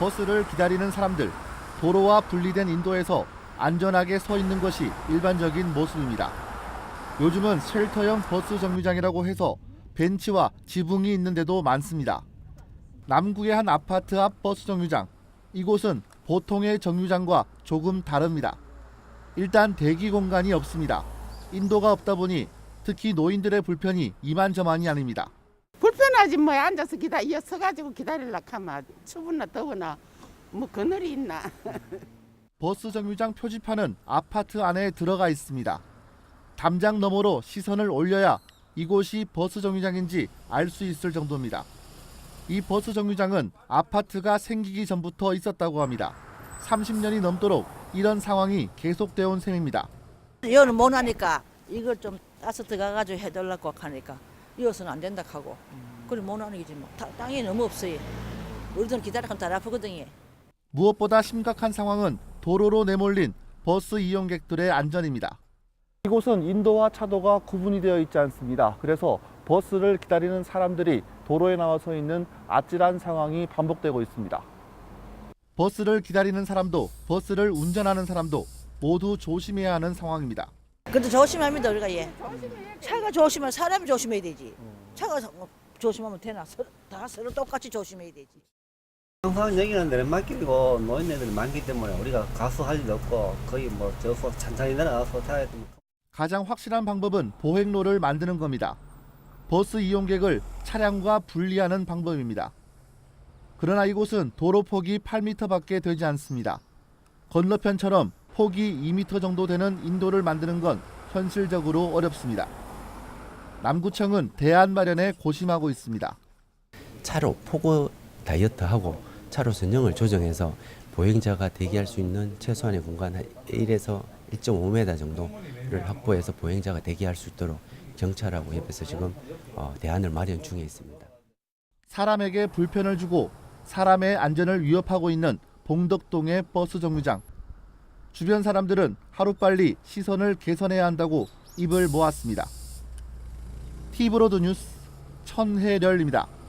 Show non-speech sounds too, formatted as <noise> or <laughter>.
버스를 기다리는 사람들, 도로와 분리된 인도에서 안전하게 서 있는 것이 일반적인 모습입니다. 요즘은 쉘터형 버스 정류장이라고 해서 벤치와 지붕이 있는데도 많습니다. 남구의 한 아파트 앞 버스 정류장. 이곳은 보통의 정류장과 조금 다릅니다. 일단 대기 공간이 없습니다. 인도가 없다 보니 특히 노인들의 불편이 이만저만이 아닙니다. 불편하지 뭐 앉아서 기다려 서가지고 기다리려 하면 추우나 더우나 뭐 그늘이 있나 <laughs> 버스 정류장 표지판은 아파트 안에 들어가 있습니다. 담장 너머로 시선을 올려야 이곳이 버스 정류장인지 알 수 있을 정도입니다. 이 버스 정류장은 아파트가 생기기 전부터 있었다고 합니다. 30년이 넘도록 이런 상황이 계속되어 온 셈입니다. 이거는 못 하니까 이걸 좀 따서 들어가가지고 해달라고 하니까 이것은 안 된다 하고 그래 못 하는 거지 뭐 다- 땅이 너무 없어요 우리들 기다리면 다 아프거든요 무엇보다 심각한 상황은 도로로 내몰린 버스 이용객들의 안전입니다. 이곳은 인도와 차도가 구분이 되어 있지 않습니다. 그래서 버스를 기다리는 사람들이 도로에 나와 서 있는 아찔한 상황이 반복되고 있습니다. 버스를 기다리는 사람도 버스를 운전하는 사람도 모두 조심해야 하는 상황입니다. 근데 조심합니다 우리가 예 차가 조심하면 사람이 조심해야 되지 차가 뭐 조심하면 되나 서로, 다 서로 똑같이 조심해야 되지 항상 여기는 내리막길이고 노인네들이 많기 때문에 우리가 가수 할 일도 없고 거의 뭐 저서 천천히 내려가서 타야 돼. 가장 확실한 방법은 보행로를 만드는 겁니다. 버스 이용객을 차량과 분리하는 방법입니다. 그러나 이곳은 도로 폭이 8m밖에 되지 않습니다. 건너편처럼 폭이 2m 정도 되는 인도를 만드는 건 현실적으로 어렵습니다. 남구청은 대안 마련에 고심하고 있습니다. 차로 폭우 다이어트하고 차로 선형을 조정해서 보행자가 대기할 수 있는 최소한의 공간 한 1에서 1.5m 정도를 확보해서 보행자가 대기할 수 있도록 경찰하고 협의해서 지금 어, 대안을 마련 중에 있습니다. 사람에게 불편을 주고 사람의 안전을 위협하고 있는 봉덕동의 버스 정류장. 주변 사람들은 하루빨리 시선을 개선해야 한다고 입을 모았습니다. 티브로드 뉴스 천혜렬입니다.